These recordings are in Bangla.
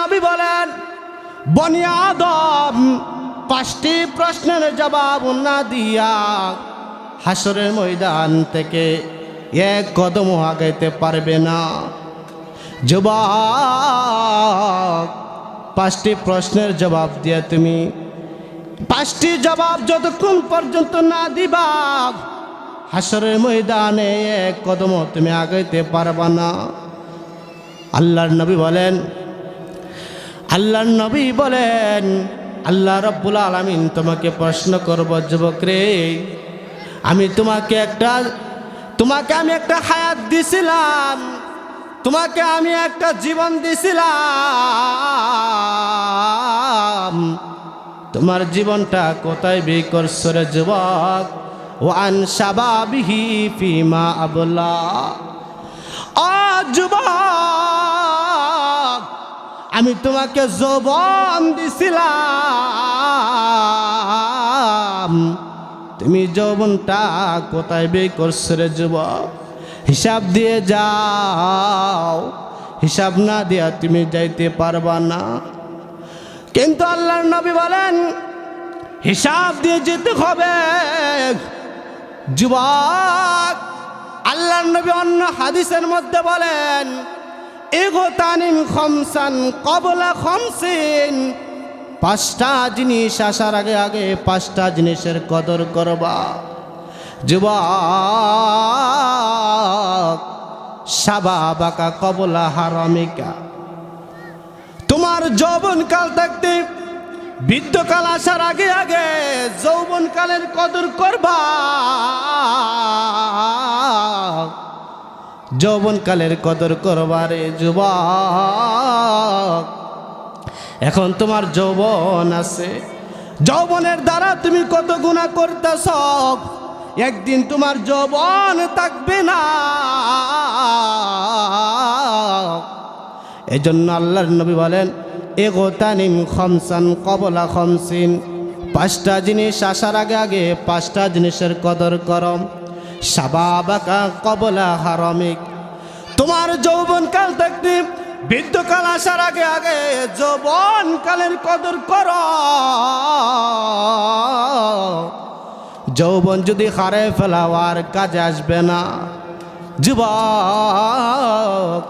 নবী বলেন, বনি আদম পাঁচটি প্রশ্নের জবাব না দিয়া হাসরের ময়দান থেকে এক কদম আগাইতে পারবে না। যুবক, পাঁচটি প্রশ্নের জবাব দিয়ে তুমি পাঁচটি জবাব যতক্ষণ পর্যন্ত না দিবা, হাসরের ময়দানে এক কদম তুমি আগাইতে পারবা না। আল্লাহর নবী বলেন আল্লাহর নবী বলেন, আল্লাহ রব্বুল আলমিন তোমাকে প্রশ্ন করব যুবক রে আমি তোমাকে একটা, তোমাকে আমি একটা হায়াত দিছিলাম, তোমাকে আমি একটা জীবন দিছিলাম। তোমার জীবনটা কোথায় বে করছ রে যুবক? ওয়ান সাবাবিহি ফিমা আবলা। ও যুবক! আমি তোমাকে যৌবন দিছিলাম। তুমি যৌবনটা কোথায় বে করছ রে যুবক? হিসাব দিয়ে যাও। হিসাব না দিয়া তুমি যাইতে পারবা না। কিন্তু আল্লাহর নবী বলেন, হিসাব দিয়ে যেতে হবে। যুবক, আল্লাহর নবী অন্য হাদিসের মধ্যে বলেন এগো তানিম খমসান, কবলা খমসিন। পাঁচটা জিনিস আসার আগে আগে পাঁচটা জিনিসের কদর করবা। যুবক, সাবা বাকা, কবলা হারামিকা। তোমার যৌবনকাল থাকতে বৃদ্ধকাল আসার আগে আগে যৌবনকালের কদর করবা। যৌবনকালের কদর করবারে যুবক। এখন তোমার যৌবন আছে। যৌবনের দ্বারা তুমি কত গুণা করতেছ? একদিন তোমার যৌবন থাকবে না। এই জন্য আল্লাহর নবী বলেন এগো তানিম খমসান কবলা খমসিন। পাঁচটা জিনিস আসার আগে আগে পাঁচটা জিনিসের কদর করম। সাবাবাকা কবলা হারমিক। তোমার যৌবনকাল থাকতে বৃদ্ধকাল আসার আগে আগে যৌবন যৌবনকালের কদর কর। যৌবন যদি হারে ফেলাওয়ার কাজে আসবে না। যুবক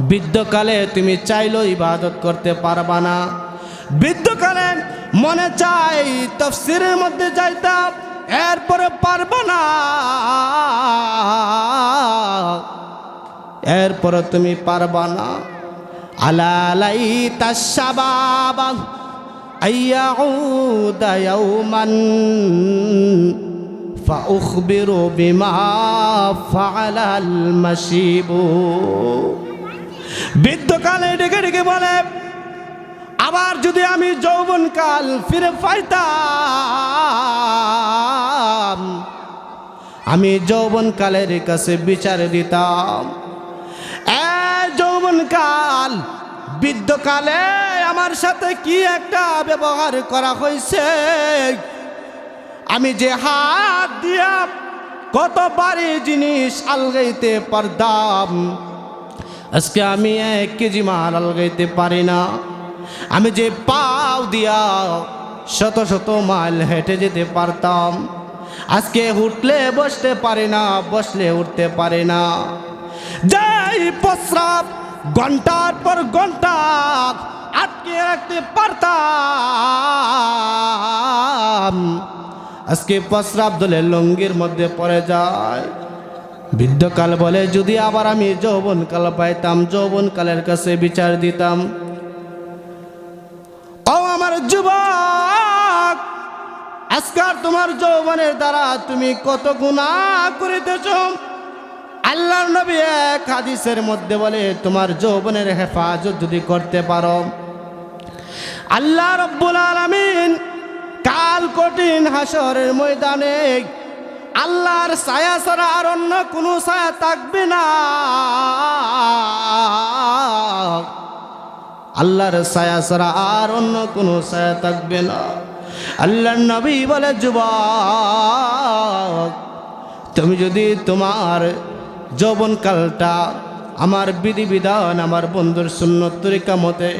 বৃদ্ধকালে তুমি চাইলেও ইবাদত করতে পারবা না। বৃদ্ধকালে মনে চাই, তফসিরের মধ্যে যাইতাম এরপরে পারবা না এরপরে তুমি পারবা না আলালাই তাসাবাবা আইয়াউদ ইয়াউমান فأخبر بما فعل المشيب বৃদ্ধকালে ডেকে ডেকে বলে আবার যদি আমি যৌবনকাল ফিরে পাইতাম আমি যৌবনকালের কাছে বিচার দিতাম। এ যৌবনকাল, বৃদ্ধকালে আমার সাথে কি একটা ব্যবহার করা হয়েছে? আমি যে হাত দিয়া কত পারি জিনিস আলগাইতে পারতাম। আজকে আমি এক কেজি মাল আলগাইতে পারি না। আমি যে পাও দিয়া শত শত মাইল হেঁটে যেতে পারতাম। আজকে উঠলে বসতে পারে না, বসলে উঠতে পারে না। যাই প্রস্রাব, ঘণ্টার পর ঘণ্টা আটকে রাখতে পারতাম। আজকে প্রস্রাব দলে লঙ্গির মধ্যে পড়ে যায়। বৃদ্ধকাল বলে, যদি আবার আমি যৌবনকাল পাইতাম, যৌবনকালের কাছে বিচার দিতাম আজকাল তোমার যৌবনের দ্বারা তুমি কত গুণা করিতেছ? আল্লাহর নবী এক হাদিসের মধ্যে বলে, তোমার যৌবনের হেফাজত যদি করতে পারো। আল্লাহ রব্বুল আলামিন কাল কঠিন হাসরের ময়দানে আল্লাহর ছায়া ছাড়া আর অন্য কোনো ছায়া থাকবে না। আল্লাহর ছায়া ছাড়া আর অন্য কোনো ছায়া থাকবে না। আল্লাহর নবী বলে, যুবক, তুমি যদি তোমার যৌবনকালটা, আমার বিধিবিধান, আমার বন্ধুর সুন্নত তরিকা মতে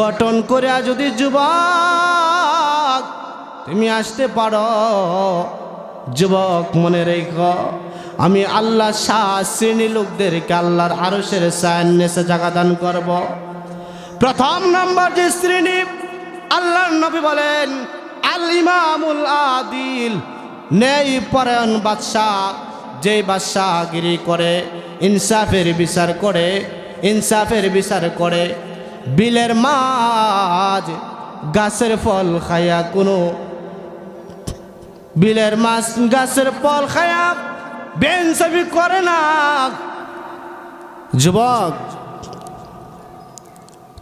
গঠন করে যদি যুবক, তুমি আসতে পারো। যুবক, মনে রেখ, আমি আল্লাহ শাহ শ্রেণি লোকদেরকে আল্লাহর আরসের সায়ান্নেসে জায়গা দান করব। প্রথম নম্বর যে শ্রেণি, আল্লাহর নবী বলেন আল ইমামুল আদিল। নেই পরায়ণ বাদশাহ, যে বাদশাহগিরি করে, ইনসাফের বিচার করে, ইনসাফের বিচার করে। বিলের মাছ গাছের ফল খায়া কোনো, বিলের মাছ গাছের ফল খায়া বেনসাবি করে না। যুবক,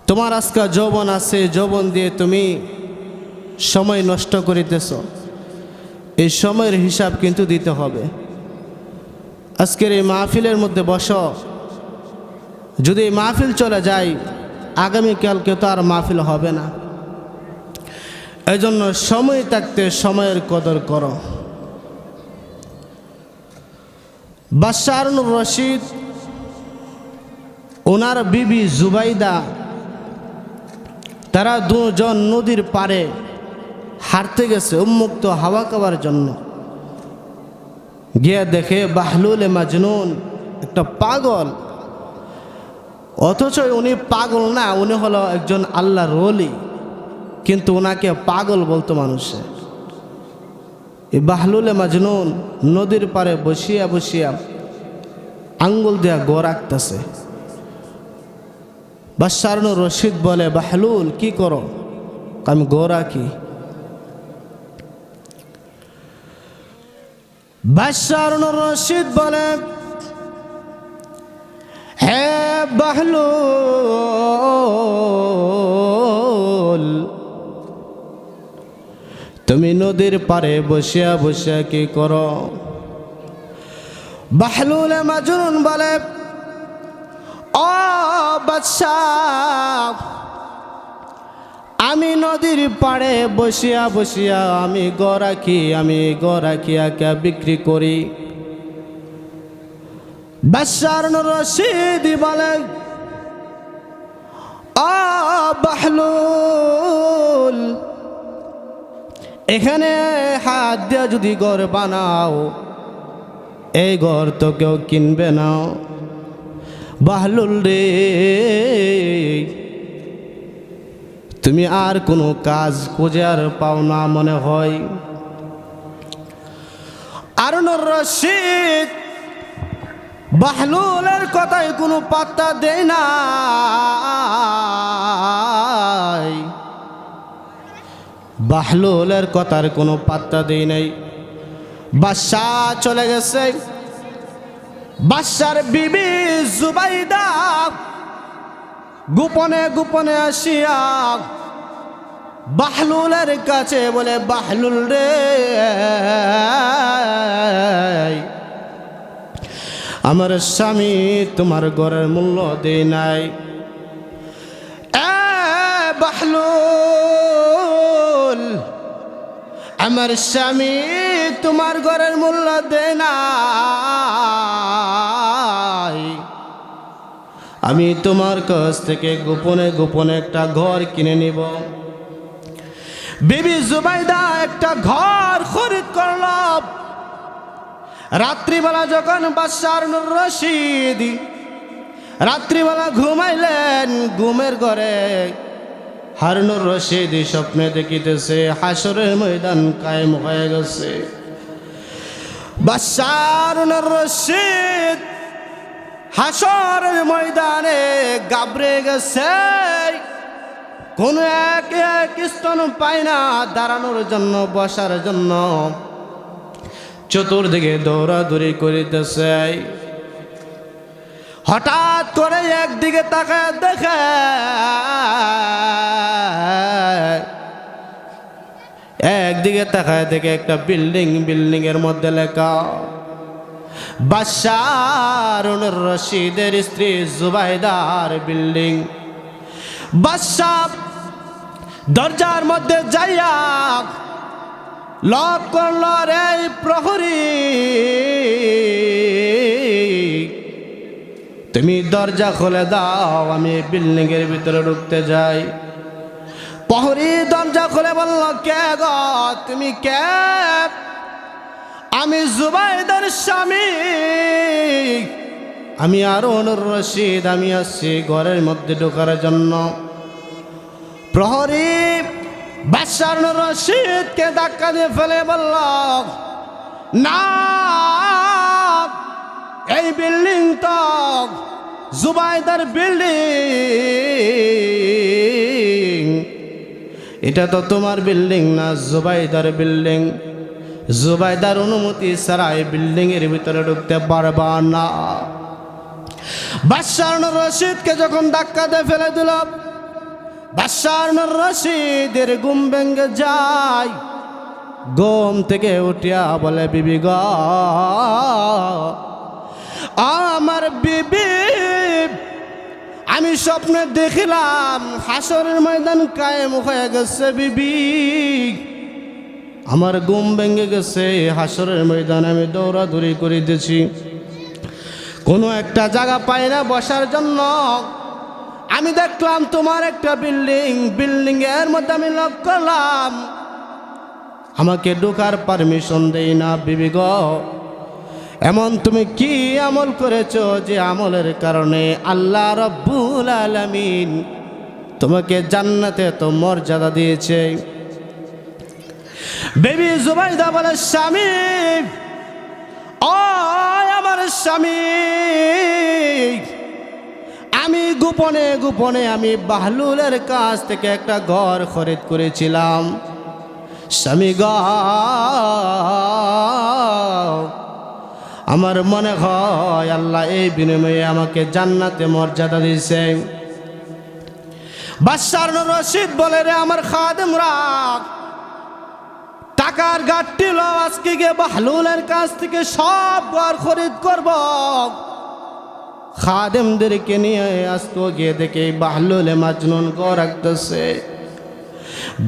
তোমার আজকে যৌবন আছে, যৌবন দিয়ে তুমি সময় নষ্ট করিতেছ। এই সময়ের হিসাব কিন্তু দিতে হবে। আজকের এই মাহফিলের মধ্যে বস। যদি এই মাহফিল চলে যায়, আগামীকালকে তো আর মাহফিল হবে না। এই জন্য সময় থাকতে সময়ের কদর করো। বাশারুল রশিদ, ওনার বিবি জুবাইদা, তারা দুজন নদীর পারে হারতে গেছে, উন্মুক্ত হাওয়া খাওয়ার জন্য। গিয়ে দেখে বাহলুল এ মাজনুন একটা পাগল। অথচ উনি পাগল না, উনি হলো একজন আল্লাহ রলি কিন্তু ওনাকে পাগল বলতো মানুষে। এই বাহলুল এ মাজনুন নদীর পারে বসিয়া বসিয়া আঙ্গুল দেয়া গো রাখতেছে। বাসারন রশিদ বলে, বাহলুল, কি করো? আমি গো রাখি। বাসারন রশিদ বলে, হে বাহলুল, তুমি নদীর পারে বসিয়া বসিয়া কি করো? বাহলুল মাজনুন বলে ও বাদশাহ আমি নদীর পাড়ে বসিয়া বসিয়া আমি গরাখি আমি গরাখিয়াকে বিক্রি করি। বাদশার রশিদি বলে ও বাহলুল, এখানে হাত দিয়ে যদি ঘর বানাও, এই ঘর তো কেউ কিনবে না। বাহলুল রে তুমি আর কোনো কাজ খুঁজে আর পাও না মনে হয়। রশিদ বাহলুলের কথায় কোনো পাত্তা দেয় না বাহলুলের কথার কোনো পাত্তা দেয় নাই। বাদশাহ চলে গেছে। বাদশার বিবি জুবাইদা গোপনে গোপনে আসিয়া বাহলুলের কাছে বলে, বাহলুল রে, আমার স্বামী তোমার ঘরের মূল্য দেয় নাই। বাহলুল, আমার স্বামী তোমার ঘরের মূল্য দেয় নাই আমি তোমার কাছ থেকে গোপনে গোপনে একটা ঘর কিনে নিব। বিবি জুবাইদা একটা ঘর খরিদ করল। রাত্রিবেলা যখন বাদশার রশিদ, রাত্রিবেলা ঘুমাইলেন ঘুমের ঘরে। হারুনুর রশিদ স্বপ্নে দেখিতেছে, হাসরের ময়দান কায়েম হয়ে গেছে। বাদশারুনুর রশিদ হাসরের ময়দানে গাবড়ে গেছে। কোন এক এক স্তন পায় না দাঁড়ানোর জন্য, বসার জন্য। চতুর্দিকে দৌড়াদৌড়ি করিতেছে। হঠাৎ করে একদিকে তাকায় দেখে, একদিকে তাকায় দেখে একটা বিল্ডিং বিল্ডিং এর মধ্যে লেখা। বাদশারুনুর রশিদের স্ত্রী জুবাইদার বিল্ডিং। বাদশাহ দরজার মধ্যে যাইয়া লক করল রে প্রহরী। তুমি দরজা খুলে দাও, আমি বিল্ডিং এর ভিতরে ঢুকতে যাই। প্রহরী দরজা খুলে বলল, কে গো? তুমি কে? আমি জুবাইদার স্বামী। আমি আরুনুর রশিদ, আমি আসছি ঘরের মধ্যে ঢোকার জন্য। প্রহরী বাদশাহ রশিদকে ধাক্কা দিয়ে ফেলে বলল, না, এই বিল্ডিং তো জুবাইদার বিল্ডিং। এটা তো তোমার বিল্ডিং না, জুবাইদার বিল্ডিং। জুবাইদার অনুমতি ছাড়া এই বিল্ডিং এর ভিতরে ঢুকতে পারবা না। বাদশাহ রশিদকে যখন ধাক্কা দিয়ে ফেলে দিল, বাদশাহ রশিদের ঘুম ভেঙে যায়। ঘুম থেকে উঠিয়া বলে, বিবি গ, আমার বিবি, আমি স্বপ্নে দেখিলাম হাসরের ময়দান কায়েম হয়ে গেছে বিবি। আমার ঘুম ভেঙে গেছে, হাসরের ময়দানে আমি দৌড়াদৌড়ি করে দিয়েছি কোনো একটা জায়গা পাই না বসার জন্য। আমি দেখলাম তোমার একটা বিল্ডিং বিল্ডিং এর মধ্যে আমি লক করলাম। আমাকে ঢোকার পারমিশন দেই না, বিবি গ। এমন তুমি কি আমল করেছ যে আমলের কারণে আল্লাহ রব্বুল আলামিন তোমাকে জান্নাতে তো মর্যাদা দিয়েছে? বেবি জুবাইদা বলে, স্বামী আমার স্বামী। আমি গোপনে গোপনে আমি বাহলুলের কাছ থেকে একটা ঘর খরিদ করেছিলাম। স্বামী গ, আমার মনে হয় আল্লাহ এই বিনিময়ে আমাকে জান্নাতে মর্যাদা দিয়েছে। বাদশার রশিদ বলে, রে আমার খাদেম রাখ টাকার গাঠটি লো, আজকে গিয়ে বাহলুলের কাছ থেকে সব ঘর খরিদ করব। খাদেমদেরকে নিয়ে আজকে গিয়ে দেখে বাহলুলে মাজনুন গো রাখতেছে।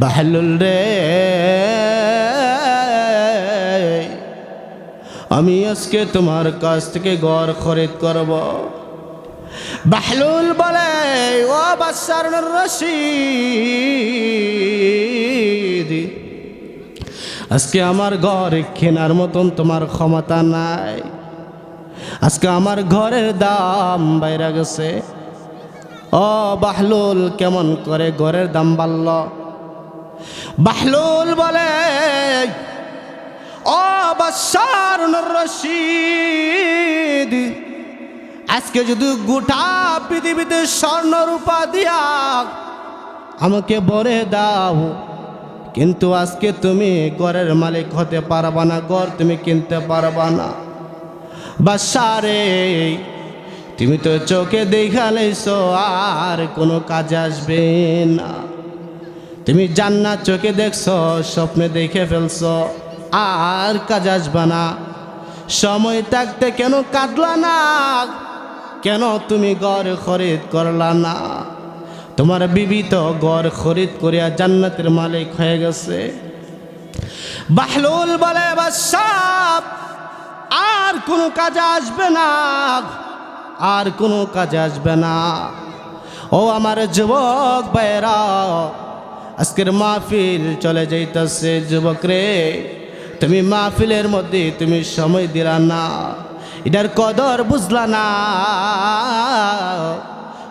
বাহলুল রে, আমি আজকে তোমার কাছ থেকে ঘর খরিদ করব। বাহলুল বলে, ও বাদশার রশিদ আজকে আমার ঘর কেনার মতন তোমার ক্ষমতা নাই। আজকে আমার ঘরের দাম বাইরে গেছে। ও বাহলুল, কেমন করে ঘরের দাম বাড়ল? বাহলুল বলে, ও বাদশার রশিদ আজকে যদি গোটা পৃথিবীতে স্বর্ণ রূপা দিয়া আমাকে বলে দাও। কিন্তু আজকে তুমি ঘরের মালিক হতে পারবা না, ঘর তুমি কিনতে পারবা না। বাসারে, তুমি তো চোখে দেখালেছো আর কোনো কাজে আসবে না। তুমি জান্নাত চোখে দেখছ, স্বপ্নে দেখে ফেলছো, আর কাজ আসবে না। সময় থাকতে কেন কাটলা না? কেন তুমি ঘর খরিদ করলা না? তোমার বিবি তো গড় খরিদ করিয়া জান্নাতের মালিক হয়ে গেছে। বাহলুল বলে বাসাব আর কোনো কাজে আসবে না। আর কোনো কাজে আসবে না। ও আমার যুবক ভাইরা আজকের মাহফিল চলে যাইতেছে যুবক রে। তুমি মাহফিলের মধ্যে তুমি সময় দিলা না। এটার কদর বুঝলা না।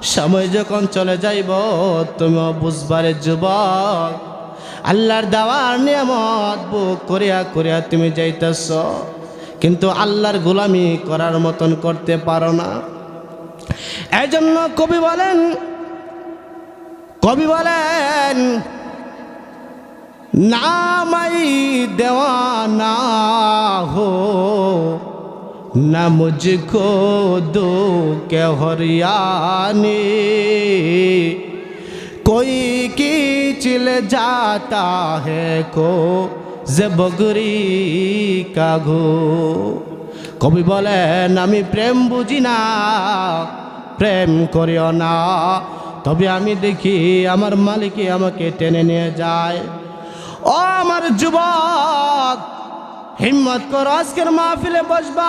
সময় যখন চলে যাইব, তুমিও বুঝবারে যুবক। আল্লাহর দেওয়ার নিয়ামত বুক করিয়া করিয়া তুমি যাইতেছ। কিন্তু আল্লাহর গোলামি করার মতন করতে পারো না। এই জন্য কবি বলেন কবি বলেন, নামাই দেওয়া না হো। न मुझको दो के हरियाने कोई कीचिल जाता है को জবগরি কাঘো কবি বলেন আমি প্রেম বুঝি না প্রেম করিও না তবে আমি দেখি আমার মালিকে আমাকে টেনে নিয়ে যায় ও আমার যুবক হিম্মত করো আজকের মাহফিলে বসবা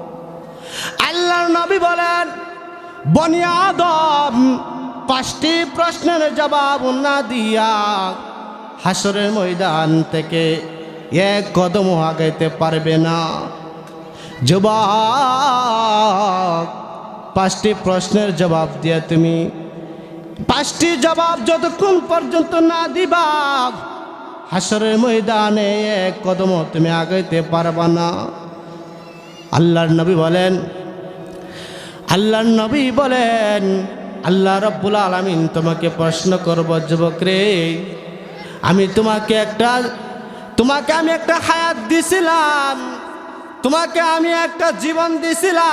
আল্লাহর নবী বলেন, বনি আদম পাঁচটি প্রশ্নের জবাব না দিয়া হাসরের ময়দান থেকে এক কদম আগাইতে পারবে না। যুবক, পাঁচটি প্রশ্নের জবাব দিয়া তুমি, পাঁচটি জবাব যতক্ষণ পর্যন্ত না দিবা, হাসরের ময়দানে এক কদম তুমি আগাইতে পারবা না। আল্লাহর নবী বলেন আল্লাহর নবী বলেন, আল্লাহ রব্বুল আলমিন তোমাকে প্রশ্ন করব, যুবক রে, আমি তোমাকে একটা, তোমাকে আমি একটা হায়াত দিছিলাম, তোমাকে আমি একটা জীবন দিছিলাম।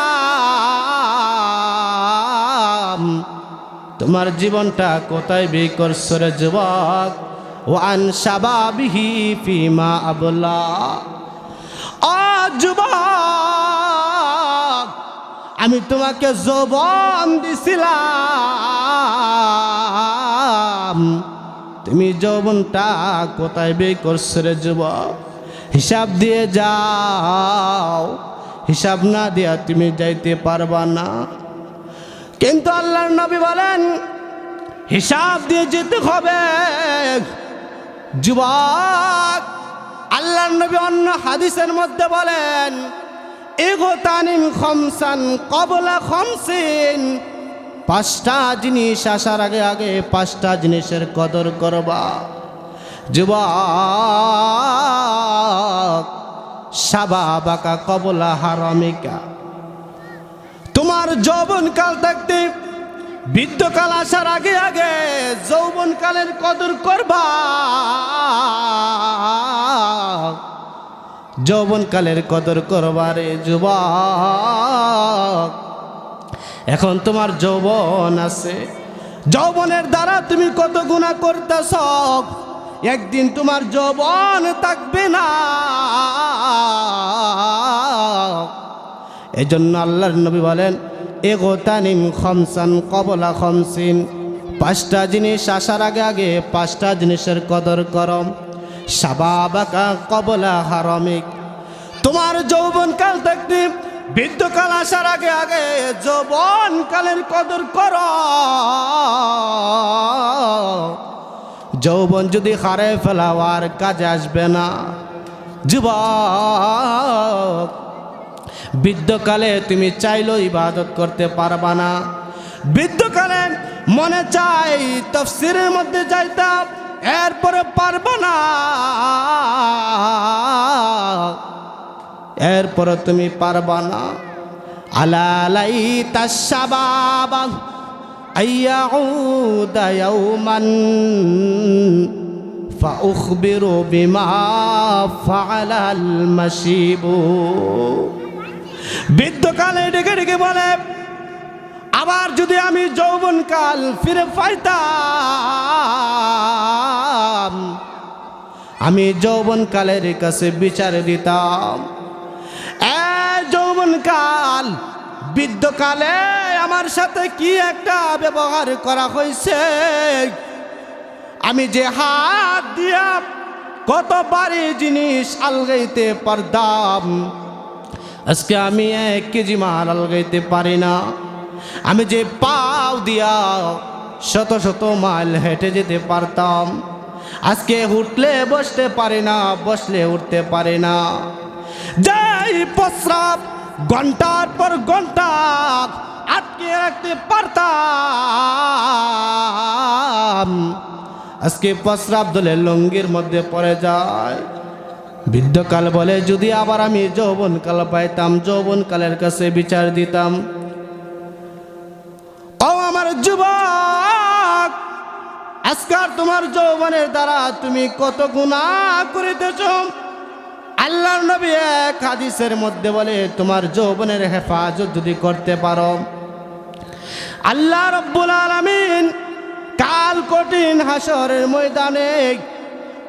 তোমার জীবনটা কোথায় বে করছ যুবক? ওয়ান সাবাবিহি ফিমা আবলা। ও যুবক আমি তোমাকে যৌবন দিছিলাম। তুমি যৌবনটা কোথায় বে করছ রে যুবক? হিসাব দিয়ে যাও। হিসাব না দিয়া তুমি যাইতে পারবা না। কিন্তু আল্লাহর নবী বলেন, হিসাব দিয়ে যেতে হবে। যুবক, আল্লাহর নবী অন্য হাদিসের মধ্যে বলেন এগো তানিম খমসান কবলা খমসিন। পাঁচটা জিনিস আসার আগে আগে পাঁচটা জিনিসের কদর করবা। যুবক, সাবা বাকা কবলা হারামিকা। তোমার যৌবনকাল থাকতে বৃদ্ধকাল আসার আগে আগে যৌবনকালের কদর করবা। যৌবনকালের কদর করবারে যুবক। এখন তোমার যৌবন আছে। যৌবনের দ্বারা তুমি কত গুণা করতেছ? একদিন তোমার যৌবন থাকবে না। এই জন্য আল্লাহর নবী বলেন এগো তানিম খমসান কবলা খমসিন। পাঁচটা জিনিস আসার আগে আগে পাঁচটা জিনিসের কদর করম। সাবাবাকা কবলা হারমিক। তোমার যৌবনকাল থাকতে বৃদ্ধকাল আসার আগে আগে যৌবনকালের কদর কর। যৌবন যদি হারে ফেলাওয়ার কাজে আসবে না। যুবক বৃদ্ধকালে তুমি চাইলেও ইবাদত করতে পারবা না। বৃদ্ধকালে মনে চাই, তফসিরের মধ্যে যাইতাম এরপরে পারবো না এরপরে তুমি পারবা না আলালাই তাসাবাবা أيعود يوما فأخبر بما فعل المشيب বৃদ্ধকালে ডেকে ডেকে বলে আবার যদি আমি যৌবনকাল ফিরে পাইতাম, আমি যৌবনকালের কাছে বিচার দিতাম। এ যৌবনকাল, বৃদ্ধকালে আমার সাথে কি একটা ব্যবহার করা হয়েছে? আমি যে হাত দিয়া কত বাড়ি জিনিস আলগাইতে পারতাম, আজকে আমি এক কেজি মাল আলগাইতে পারি না। আমি যে পাও দিয়া শত শত মাইল হেঁটে যেতে পারতাম। আজকে উঠলে বসতে পারে না, বসলে উঠতে পারি না। যাই প্রস্রাব ঘণ্টার পর ঘণ্টা আটকে রাখতে পারতাম, আজকে প্রস্রাব দলে লঙ্গির মধ্যে পড়ে যায়। বৃদ্ধকাল বলে, যদি আবার আমি যৌবনকাল পাইতাম, যৌবনকালের কাছে বিচার দিতাম যুবক আজকাল তোমার যৌবনের দ্বারা তুমি কত গুণা করিতেছ? আল্লাহর নবী এক হাদিসের মধ্যে বলে, তোমার যৌবনের হেফাজত যদি করতে পারো। আল্লাহ রব্বুল আলমিন কাল কঠিন হাসরের ময়দানে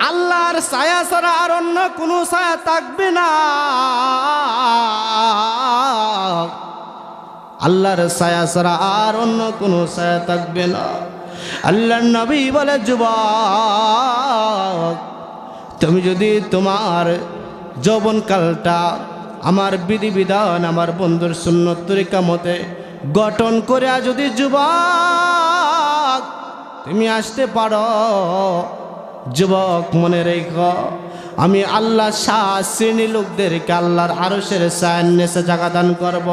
আল্লাহর ছায়া ছাড়া আর অন্য কোনো ছায়া থাকবে না। আল্লাহর ছায়া ছাড়া আর অন্য কোনো ছায়া থাকবে না। আল্লাহর নবী বলে, যুবক, তুমি যদি তোমার যৌবনকালটা, আমার বিধিবিধান, আমার বন্ধুর সুন্নত তরিকা মতে গঠন করে যদি যুবক, তুমি আসতে পারো। যুবক, মনে রেখ, আমি আল্লাহ শাহ শ্রেণি লোকদেরকে আল্লাহর আরসের সায়ন্নেসে জায়গা দান করব।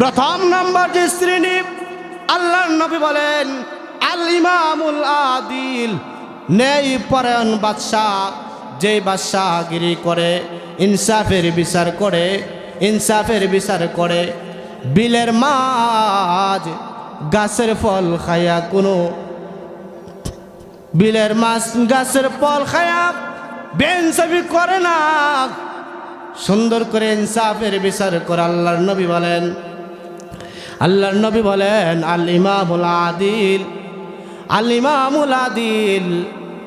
প্রথম নম্বর যে শ্রেণি, আল্লাহর নবী বলেন আল ইমামুল আদিল, নেই পরায়ণ বাদশাহ। যে বাদশাহগিরি করে, ইনসাফের বিচার করে, ইনসাফের বিচার করে, বিলের মাছ গাছের ফল খাইয়া কোনো, বিলের মাছ গাছের ফল খায়া বেনসাফি করে না। সুন্দর করে ইনসাফের বিচার করে আল্লাহর নবী বলেন আল্লাহর নবী বলেন, আল ইমামুল আদিল। আল ইমামুল আদিল,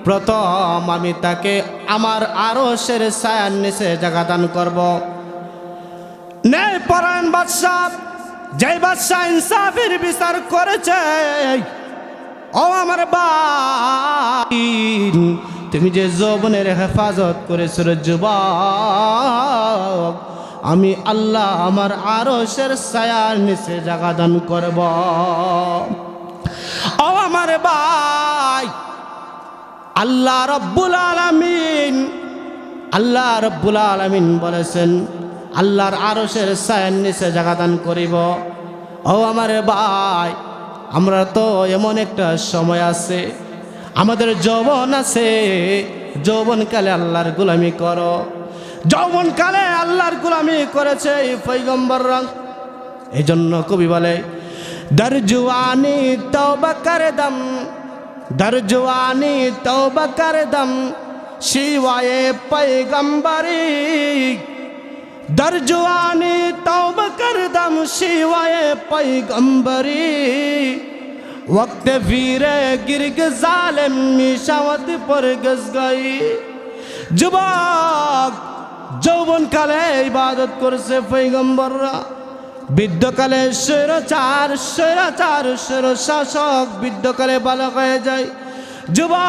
প্রথম আমি তাকে আমার আরও সের ছায়ার নিচে জায়গা দান করব। ন্যায় পরায়ণ বাদশাহ যে বাদশাহ ইনসাফের বিচার করেছে, ও আমার ভাই তুমি যে যৌবনের হেফাজত করেছিল যুবক আমি আল্লাহ আমার আরশের ছায়ার নিচে জাগা দান করব। ও আমার ভাই, আল্লাহ রব্বুল আলামিন, আল্লাহ রব্বুল আলামিন বলেছেন, আল্লাহর আরশের ছায়ার নিচে জাগা দান করিব। ও আমার ভাই, আমরা তো এমন একটা সময় আছে, আমাদের যৌবন আছে, যৌবনকালে আল্লাহর গোলামি করো। যৌবন কালে আল্লাহর গুলামি করেছে এই পৈগম্বর রং এই জন্য কবি বলে, দরজুয়ানি তৌবা দম, দরজুয়ানি তৌবা দম শিবায়ে পৈগম্বরি দরজুয়ানি তৌবা দম শিবায়ে পৈগম্বরি وقت ফিরে গির্গ জালেম মিশাওয়াত পর গজ যুবক যৌবন কালে ইবাদত করছে পৈগম্বররা। বৃদ্ধকালে স্বৈরাচার স্বৈরাচার স্বৈর শাসক বৃদ্ধকালে বালক হয়ে যায়। যুবক,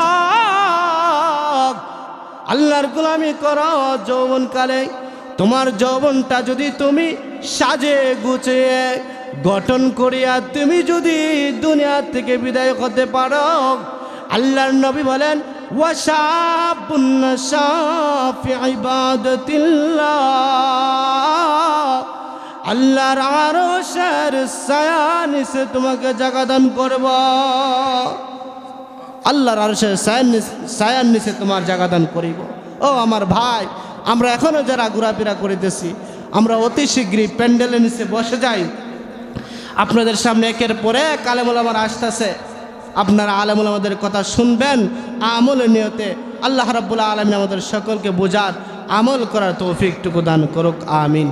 আল্লাহর গোলামি করো যৌবনকালে। তোমার যৌবনটা যদি তুমি সাজে গুছিয়ে গঠন করিয়া তুমি যদি দুনিয়া থেকে বিদায় হতে পারো, আল্লাহর নবী বলেন ওয়াশাবুন শাফি ইবাদাতিল্লাহ আল্লাহর আরশের সায়ানিসে তোমাকে জায়গা দান করব। আল্লাহর আরশের সায়ান সায়ান নিচে তোমার জায়গা দান করিব। ও আমার ভাই, আমরা এখনও যারা ঘোরাফেরা করিতেছি, আমরা অতি শীঘ্রই প্যান্ডেলের নিচে বসে যাই। আপনাদের সামনে একের পরে কালেমুল আমার আসতেছে। আপনারা আলমুল আমাদের কথা শুনবেন, আমল নিয়তে আল্লাহ রাবুল্লাহ আলমিন আমাদের সকলকে বোঝার আমল করার তৌফিকটুকু দান করুক, আমিন।